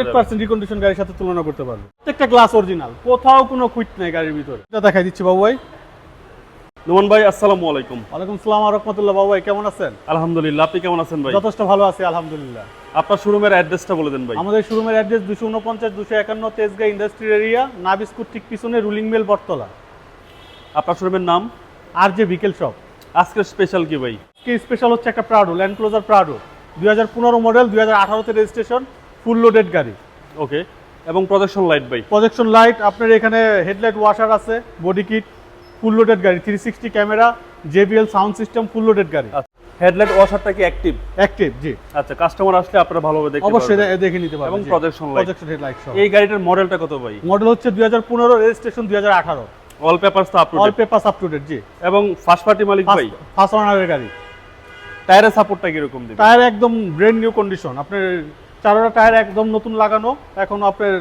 Hundred percent recondition গাড়ির সাথে তুলনা করতে পারবে। প্রত্যেকটা গ্লাস অরিজিনাল কোথাও কোনো খুঁত নেই গাড়ির ভিতরে। এটা দেখাই দিচ্ছি বাবু ভাই নোমান ভাই আসসালামু আলাইকুম। ওয়ালাইকুম সালাম রহমতুল্লাহ বাবু ভাই কেমন আছেন? আলহামদুলিল্লাহ আপনি কেমন আছেন ভাই? যথেষ্ট ভালো আছি আলহামদুলিল্লাহ। আপনার শোরুমের অ্যাড্রেসটা বলে দেন ভাই। আমাদের শোরুমের অ্যাড্রেস দুশো উনপঞ্চাশ দুশো একান্ন তেজগাঁ এরিয়া নাবিস্কুট ঠিক পিছনে রুলিং মেল বটতলা। আপনার শোরুমের নাম? আর যে বিকেল শপ। আজকের স্পেশাল কি ভাই? কি স্পেশাল হচ্ছে একটা প্রাডো ল্যান্ড ক্লোজার প্রাডো দুই হাজার পনেরো মডেল দুই হাজার আঠারোতে রেজিস্ট্রেশন ফুল লোডেড গাড়ি। ওকে এবং প্রজেকশন লাইট ভাই? প্রজেকশন লাইট আপনার এখানে হেডলাইট ওয়াশার আছে বডি কিট ফুল লোডেড গাড়ি three sixty camera JBL sound system full loaded গাড়ি। হেডলাইট ওয়াশারটা কি অ্যাক্টিভ অ্যাক্টিভ জি। আচ্ছা কাস্টমার আসলে আপনারা ভালোভাবে দেখতে অবশ্যই দেখে নিতে পারবেন এবং projection light। প্রজেকশন হেডলাইট সহ। এই গাড়িটার মডেলটা কত ভাই? মডেল হচ্ছে দুই হাজার পনেরো রেজিস্ট্রেশন দুই হাজার আঠারো। অল পেপারস তো up to all paper up to date জি। এবং ফার্স্ট পার্টি মালিক ভাই? ফার্স্ট ওনারের গাড়ি। টায়ারের সাপোর্টটা কীরকম দিবে? টায়ার একদম ব্রেন্ড নিউ কন্ডিশন আপনার চারোটা টায়ার একদম নতুন লাগানো। এখন আপনার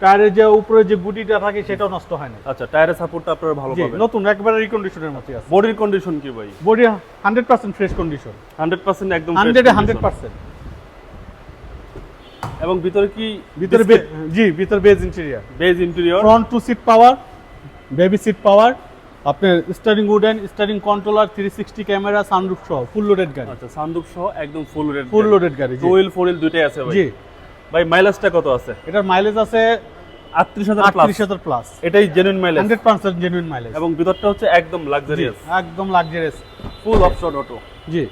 টায়ারের যে উপরে যে গুটিটা থাকে সেটাও নষ্ট হয় না আচ্ছা টায়ারের সাপোর্টটা আপনারা ভালো পাবেন। নতুন একবারে রিকন্ডিশনের মতো আছে। বডির কন্ডিশন কি ভাই? Body hundred percent fresh condition 100% একদম fresh হান্ড্রেডে condition। হান্ড্রেড পার্সেন্ট এবং ভিতরে কি ভিতরে জি ভিতরে beige interior beige interior front two seat power baby seat power আপনার steering wooden steering controller three sixty camera sunroof সহ ফুল লোডেড গাড়ি। আচ্ছা সানদুক সহ একদম ফুল রেড ফুল লোডেড গাড়ি জি। টু হুইল ফোর হুইল দুইটাই আছে ভাই? জি। ভাই মাইলেজটা কত আছে? এটার মাইলেজ আছে 38000 প্লাস আটত্রিশ হাজার প্লাস এটাই genuine mileage hundred percent genuine mileage এবং ভিতরটা হচ্ছে একদম লাক্সারিয়াস একদম লাক্সারিয়াস ফুল অপশন অটো জি।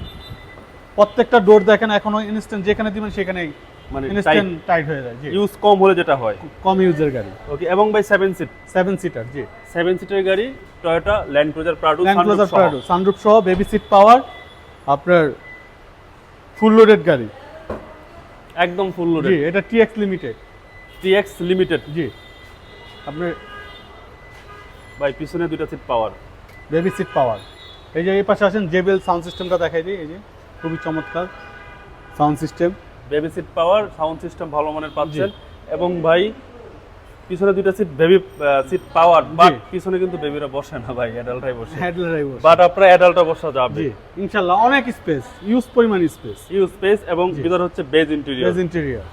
প্রত্যেকটা ডোর দেখেন এখনও ইনস্ট্যান্ট যেখানে দিবেন সেখানেই মানে ইনস্ট্যান্ট টাইট হয়ে যায় জি। ইউজ কম হলে যেটা হয়। কম ইউজের গাড়ি। ওকে এবং ভাই 7 সিট সেভেন সিটার জি। 7 সিটের গাড়ি Toyota Land Cruiser Prado Land Cruiser Prado sunroof সহ বেবি সিট পাওয়ার আপনার ফুল লোডেড গাড়ি। একদম ফুল জি এটা টিএক্স লিমিটেড টিএক্স লিমিটেড জি। আপনার ভাই পিছনে দুইটা seat power baby seat power এই যে এই পাশে আসেন জেবেল সাউন্ড সিস্টেমটা দেখাই দিই এই যে খুবই চমৎকার sound system baby seat power sound system ভালো মানের পাচ্ছেন। এবং ভাই পিছনে দুইটা seat baby seat power but পিছনে কিন্তু বেবিরা বসে না ভাই অ্যাডাল্টরাই বসে। হ্যান্ডেল ড্রাইভার বাট আপনার অ্যাডাল্টটা বসা যাবে। জি ইনশাআল্লাহ অনেক স্পেস ইউজ পরিমাণ স্পেস ইউ স্পেস এবং ভিতর হচ্ছে beige interior beige interior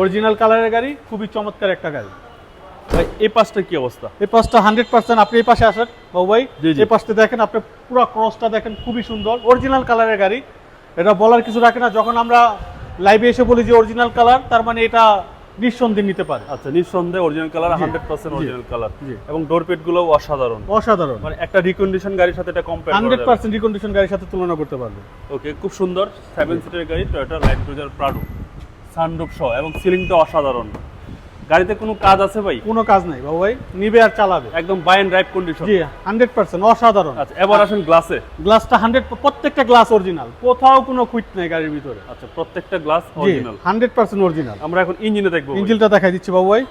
original কালারের গাড়ি খুবই চমৎকার একটা গাড়ি। ভাই এই পাশটা কি অবস্থা? এই পাশটা হান্ড্রেড পার্সেন্ট আপনি এই পাশে আসেন বাবু ভাই। এই পাশটা দেখেন আপনি পুরো ক্রসটা দেখেন খুবই সুন্দর। অরিজিনাল কালারের গাড়ি। এটা বলার কিছু রাখে না যখন আমরা লাইভে এসে বলি যে অরিজিনাল কালার তার মানে এটা নিঃসন্দেহে নিতে পারে। আচ্ছা নিঃসন্দেহে original colour hundred percent original colour এবং ডোর পেটগুলো অসাধারণ। অসাধারণ। মানে একটা রিকন্ডিশন গাড়ির সাথে এটা কম্পেয়ার হান্ড্রেড পার্সেন্ট রিকন্ডিশন গাড়ির সাথে তুলনা করতে পারবে। ওকে খুব সুন্দর। সেভেন সিটের গাড়ি Toyota light Cruiser Prado sunroof সহ এবং সিলিংটা অসাধারণ। গাড়িতে কোনো কাজ আছে ভাই? কোনো কাজ নাই বাবু ভাই নিবে আর চালাবে। একদম বাই এন্ড ড্রাইভ কন্ডিশন জি হান্ড্রেড পার্সেন্ট অসাধারণ। আচ্ছা এবার আসেন গ্লাসে গ্লাসটা হান্ড্রেড প্রত্যেকটা গ্লাস অরিজিনাল কোথাও কোনো খুঁত নাই গাড়ির ভিতরে। আচ্ছা প্রত্যেকটা glass original hundred percent original আমরা এখন ইঞ্জিনে দেখব ইঞ্জিনটা দেখাই দিচ্ছি বাবু ভাই।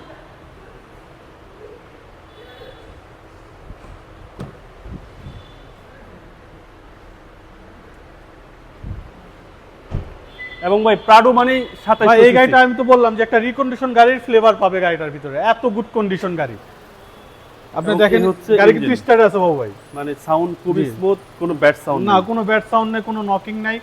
এবং ভাই প্রাডো মানে সাতাইশ ভাই এই গাড়িটা আমি তো বললাম যে একটা রিকন্ডিশন গাড়ির ফ্লেভার পাবে গাড়িটার ভিতরে। এত গুড কন্ডিশন গাড়ি। আপনি দেখেন হচ্ছে গাড়ি কিন্তু স্টার্ট আছে বাবু ভাই। মানে সাউন্ড খুবই স্মুথ কোনো ব্যাড সাউন্ড না কোনো ব্যাড সাউন্ড নেই কোনো নকিং নাই।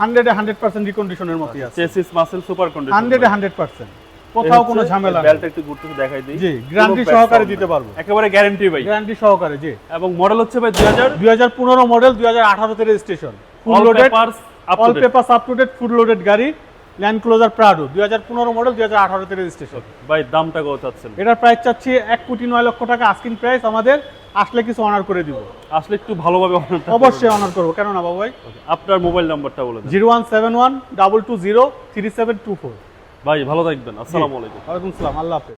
হান্ড্রেডে হান্ড্রেড পার্সেন্ট রিকন্ডিশনের মতোই আছে। চেসিস মাসেল সুপার কন্ডিশন হান্ড্রেডে হান্ড্রেড পার্সেন্ট কোথাও কোনো ঝামেলা বেলটা একটু ঘুরতে দেখাই দিই। জি, bad সহকারে দিতে। পারব। একেবারে গ্যারান্টি ভাই। গ্যারান্টি সহকারে জি। এবং মডেল হচ্ছে ভাই 2000 দুই হাজার পনেরো মডেল দুই হাজার আঠারোতে registration full loaded all to paper up to date full loaded গাড়ি ল্যান্ড ক্লোজার প্রাডো দুই হাজার পনেরো মডেল দুই হাজার আঠারোতে রেজিস্ট্রেশন ভাই দামটা কত চাচ্ছেন? এটার প্রাইস চাচ্ছি এক কোটি নয় লক্ষ টাকা আস্কিং প্রাইস আমাদের আসলে কিছু অনার করে দিব। আসলে একটু ভালোভাবে অনারটা অবশ্যই অনার করব কেন না বাবু ভাই? আপনার মোবাইল নাম্বারটা বলে zero one seven one double two zero three seven two four. ভাই ভালো থাকবেন আসসালামু আলাইকুম। ওয়ালাইকুম সালাম আল্লাহ হাফেজ।